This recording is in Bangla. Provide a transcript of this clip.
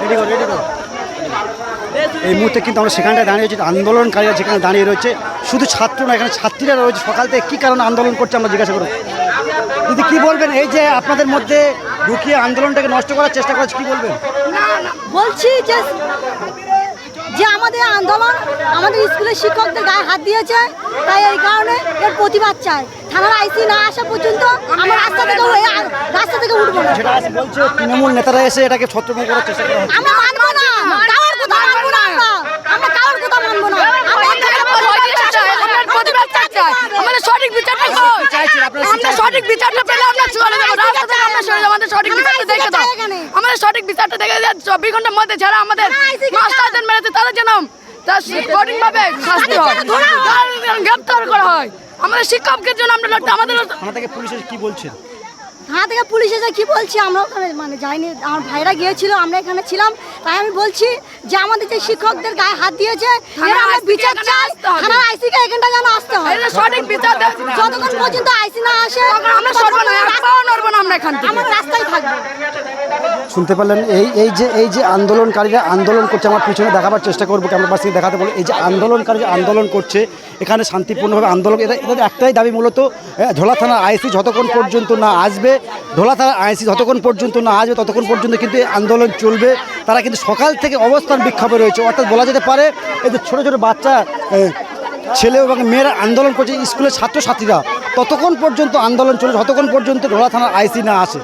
রেডি করো রেডি এই মুহূর্তে কিন্তু আমরা সেখানটায় দাঁড়িয়ে রয়েছি, আন্দোলনকারীরা যেখানে দাঁড়িয়ে রয়েছে। শুধু ছাত্র না, এখানে ছাত্রীরা রয়েছে। সকাল থেকে কী কারণে আন্দোলন করছে আমরা জিজ্ঞাসা করব। দিদি, কী বলবেন? এই যে আপনাদের মধ্যে ঢুকিয়ে আন্দোলনটাকে নষ্ট করার চেষ্টা করছে কী বলবেন? বলছি যে যে আমাদের আন্দোলন আমাদের স্কুলের শিক্ষকদের গায়ে হাত দিয়েছে, তাই এই কারণে এর প্রতিবাদ চাই। থানার আইসি না আসা পর্যন্ত আমরা রাস্তা থেকে বলছে তৃণমূল নেতারা এসে এটাকে ছত্রভঙ্গ করার চেষ্টা করা হচ্ছে। আমরা মানবো না। কারোর কথা মানবো না। আমরা আমরা কারোর কথা মানবো না। আমরা প্রতিবাদ চাই। আমাদের সঠিক বিচারটা কই কি আমরা সঠিক বিচারটা পেলে আমরা চলে যাব। রাস্তা থেকে আমরা সরে যাব। আমাদের সঠিক বিচারটা দেখে দাও। আমাদের সঠিক বিচারটা দেখে দাও। চব্বিশ ঘণ্টার মধ্যে যারা আমাদের মাস্টারদের মেরেছে তারা যেন তার সঠিক ভাবে শাস্তি হয়। গ্রেপ্তার করা হয়। আমাদের শিক্ষকদের জন্য আমরা লড়তে আমাদের পুলিশ বলছেন থানা থেকে পুলিশ এসে কি বলছি? আমরা ওখানে মানে যাইনি। আমার ভাইরা গিয়েছিল, আমরা এখানে ছিলাম। তাই আমি বলছি যে আমাদের যে শিক্ষকদের গায়ে হাত দিয়েছে এর আমরা বিচার চাই। আসতে থানার আইসি কে এখানটা যেন আসতে হয়। সঠিক বিচার যতক্ষণ পর্যন্ত আইসি না আসে আমরা সরবো না নড়বো না আমরা এখান থেকে। আমরা রাস্তায় থাকব। শুনতে পারলেন? এই এই যে এই যে আন্দোলনকারীরা আন্দোলন করছে আমার পিছনে দেখাবার চেষ্টা করব ক্যামেরা পাশ থেকে দেখাতে বলে। এই যে আন্দোলনকারী আন্দোলন করছে এখানে শান্তিপূর্ণভাবে আন্দোলন এদের এদের একটাই দাবি মূলত ঢোলা থানার আইসি যতক্ষণ পর্যন্ত না আসবে ঢোলা থানার আইসি যতক্ষণ পর্যন্ত না আসবে ততক্ষণ পর্যন্ত কিন্তু এই আন্দোলন চলবে। তারা কিন্তু সকাল থেকে অবস্থান বিক্ষোভে রয়েছে। অর্থাৎ বলা যেতে পারে, এই যে ছোটো ছোটো বাচ্চা ছেলে এবং মেয়েরা আন্দোলন করছে, স্কুলের ছাত্রছাত্রীরা। ততক্ষণ পর্যন্ত আন্দোলন চলে যতক্ষণ পর্যন্ত ঢোলা থানার আইসি না আসে।